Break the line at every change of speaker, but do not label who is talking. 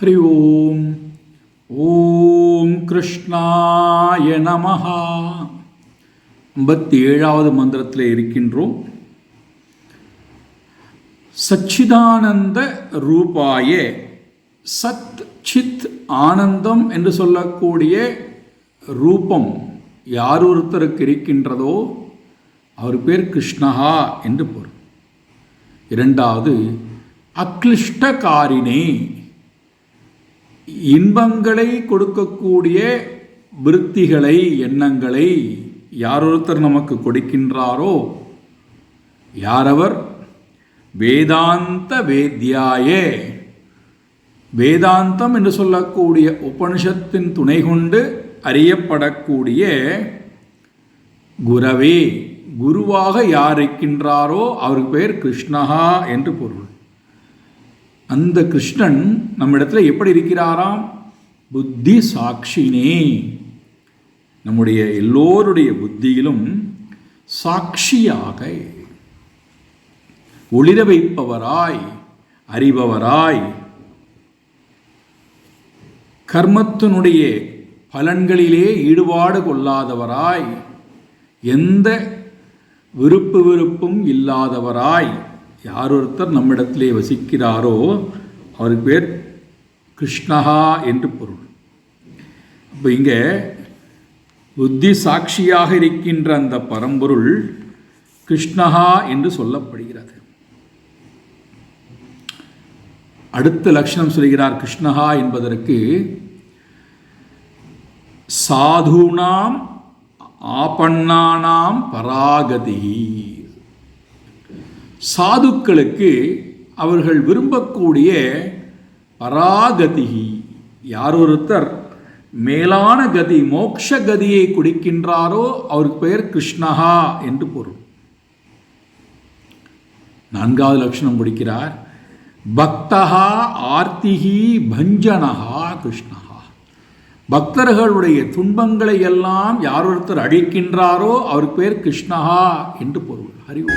ஹரி ஓம் ஓம் கிருஷ்ணாய நமஹா ஐம்பத்தி ஏழாவது மந்திரத்தில் இருக்கின்றோம். சச்சிதானந்த ரூபாய சத் சித் ஆனந்தம் என்று சொல்லக்கூடிய ரூபம் யார் ஒருத்தருக்கு இருக்கின்றதோ அவர் பேர் கிருஷ்ணஹா என்று பொருள். இரண்டாவது அக்லிஷ்டகாரினே இன்பங்களை கொடுக்கக்கூடிய விருத்திகளை எண்ணங்களை யாரொருத்தர் நமக்கு கொடுக்கின்றாரோ? யாரவர்? வேதாந்த வேத்யாயே. வேதாந்தம் என்று சொல்லக்கூடிய உபனிஷத்தின் துணை கொண்டு அறியப்படக்கூடிய குரவே குருவாக யார் இருக்கின்றாரோ அவருக்கு பெயர் கிருஷ்ணஹா என்று பொருள். அந்த கிருஷ்ணன் நம்மிடத்துல எப்படி இருக்கிறாராம்? புத்தி சாட்சினே. நம்முடைய எல்லோருடைய புத்தியிலும் சாட்சியாக. ஒளிர வைப்பவராய் அறிபவராய். கர்மத்தினுடைய பலன்களிலே ஈடுபாடு கொள்ளாதவராய். எந்த விருப்பு விருப்பும் இல்லாதவராய். யார் ஒருத்தர் நம்மிடத்திலே வசிக்கிறாரோ அவருக்கு பேர் கிருஷ்ணஹா என்று பொருள். இப்போ இங்கே புத்தி சாட்சியாக இருக்கின்ற அந்த பரம்பொருள் கிருஷ்ணஹா என்று சொல்லப்படுகிறது. அடுத்த லட்சணம் சொல்கிறார் கிருஷ்ணஹா என்பதற்கு சாதுனாம் ஆபண்ணானாம் பராகதி. சாதுக்களுக்கு அவர்கள் விரும்பக்கூடிய பராகதிகி. யார் ஒருத்தர் மேலான கதி மோக்ஷ கதியை குடிக்கின்றாரோ அவருக்கு பெயர் கிருஷ்ணஹா என்று பொருள். நான்காவது லட்சணம் குடிக்கிறார் பக்தஹா ஆர்த்திகி பஞ்சனஹா கிருஷ்ணஹா பக்தர்களுடைய துன்பங்களை எல்லாம் யார் ஒருத்தர் அழிக்கின்றாரோ அவருக்கு பேர் கிருஷ்ணஹா என்று பொருள். அறிவு